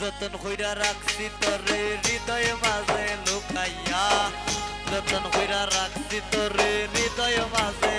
যতন কইরা রাখছি তোরে হৃদয় মাঝে লুকাইয়া। যতন কইরা রাখছি তোরে হৃদয় মাঝে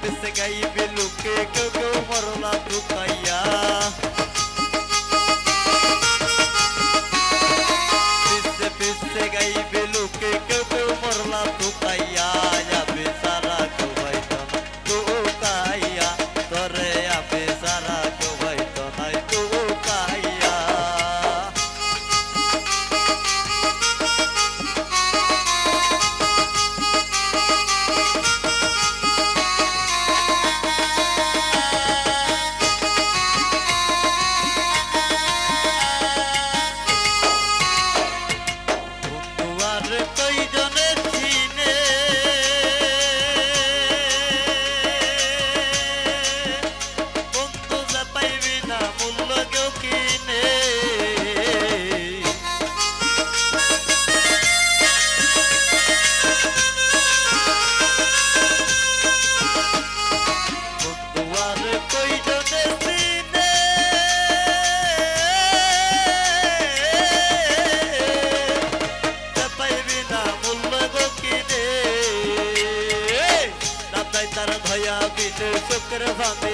পিছে গাইবে লোকে কেউ কেউ মরলা ঢুকাইয়া পিছে পিছে গাইবে লোকে তার ধয়া বিনে শুক্র ভাবে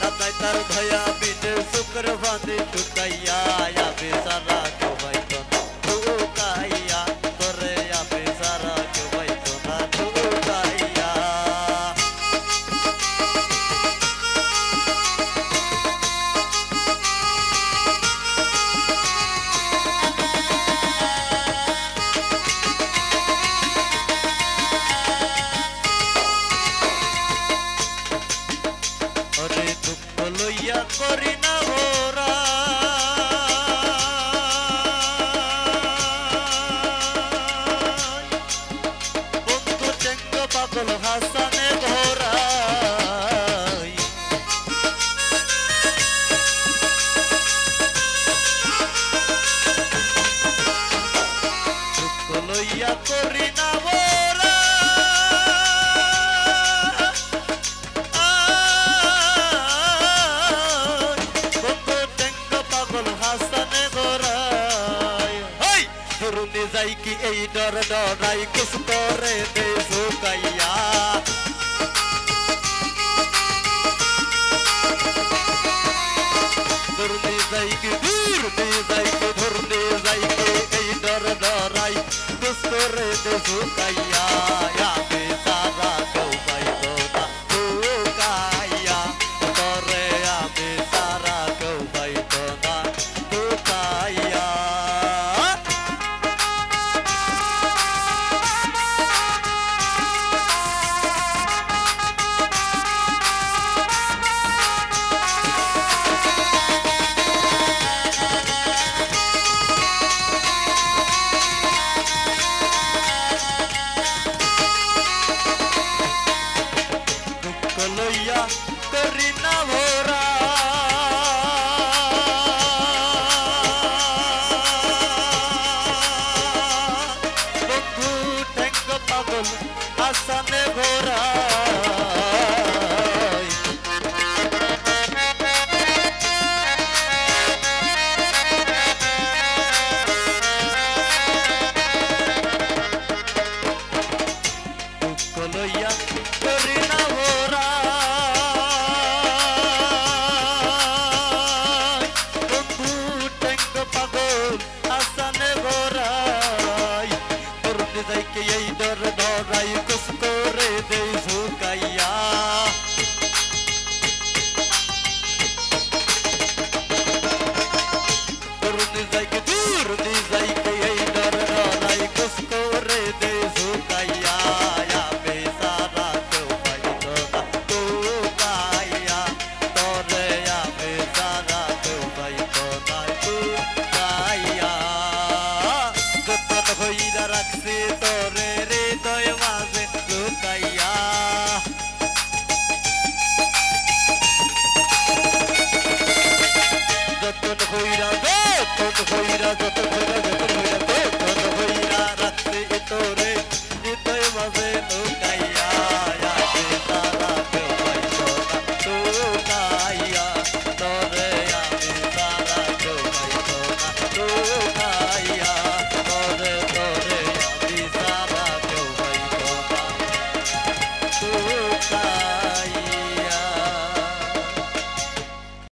দাদাই তার ধয়া বিনে শুক্র ভাবে হুকাইয়া করি না ভোরা বন্ধু চেঙ্গ পাগল হাসানে যাই কি এই ডর ডরাই কুস করে দে ঝুকাইয়া ধরনে যাই কি ধরনে যাই কি ধরনে যাই কি এই ডর ডরাই কুস করে দে সুকাইয়া